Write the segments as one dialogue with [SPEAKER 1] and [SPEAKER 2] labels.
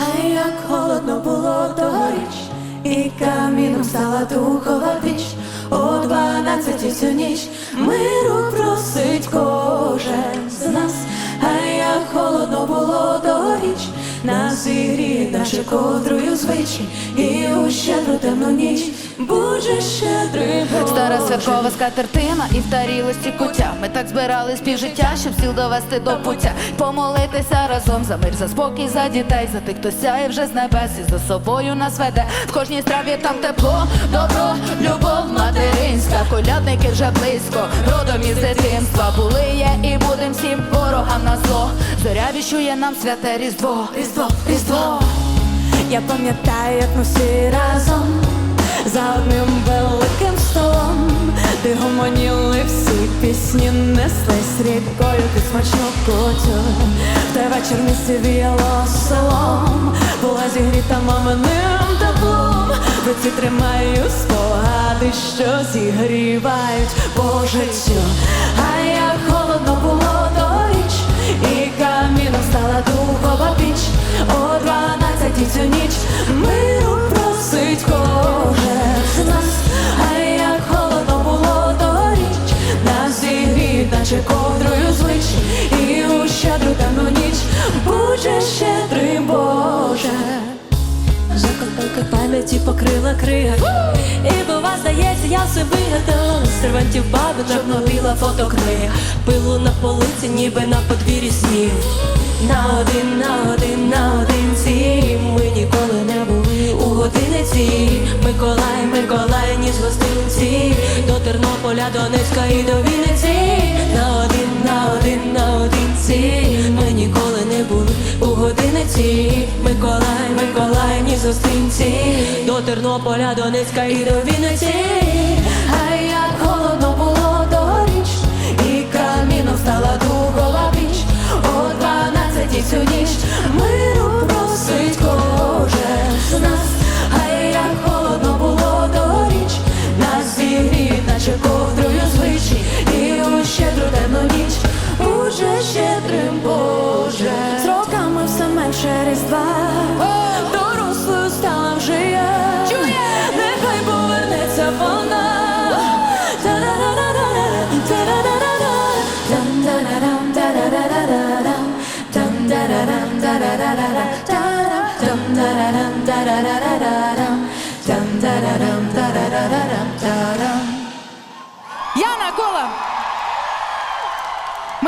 [SPEAKER 1] А як холодно було торіч, і каміном стала духова піч, о дванадцятій всю ніч миру просить кожен з нас, а як холодно було торіч, нас зігріє наше кодрою звичай, і у щедру темну ніч буде щедрий Бог.
[SPEAKER 2] Стара святкова скатертина і в тарілості куття. Ми так збирались півжиття, щоб сіл довести до пуття. Помолитися разом за мир, за спокій, за дітей, за тих, хто сяє вже з небес і за собою нас веде. В кожній страві там тепло, добро, любов материнська. Вже близько, родом із дитинства. Були є і будем всім ворогам на зло. Зоря віщує нам святе різдво, різдво, різдво.
[SPEAKER 1] Я пам'ятаю, як ми всі разом за одним великим столом, де гомоніли всі пісні, неслись рікою під смачну кутю. В той вечір місці віяло селом, була зігріта маминим теплом. В руці тримаю що зігрівають по життю. А як холодно було торіч, і каміном стала духова піч. О дванадцятій цю ніч миру просить кожен з нас. А як холодно було торіч, нас зігріють, наче ковдрою звичай, і у щедру темну ніч буде щедрий Боже. Заколка пам'яті покрила крига І бува, здається, я все вигадала. З сервантів баби чорно-біла фотокнига. Пилу на полиці, ніби на подвір'ї сніг. На один, на один, на одинці Ми ніколи не були у годиниці Миколай, Миколай, ніс гостинці. До Тернополя, Донецька і до Вінниці. На один, на один, на одинці Ми ніколи не були у годиниці Миколай, Миколай, ні зустрінці До Тернополя, Донецька і до Вінниці менше різдва Дорослою стала вже я. Нехай повернеться вона. Та-да-да-да-да-да, та-да-да-да-да,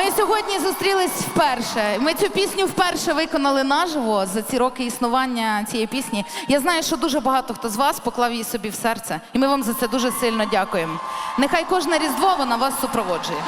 [SPEAKER 2] Ми сьогодні зустрілись вперше. Ми цю пісню вперше виконали наживо за ці роки існування цієї пісні. Я знаю, що дуже багато хто з вас поклав її собі в серце, і ми вам за це дуже сильно дякуємо. Нехай кожне різдво вона вас супроводжує.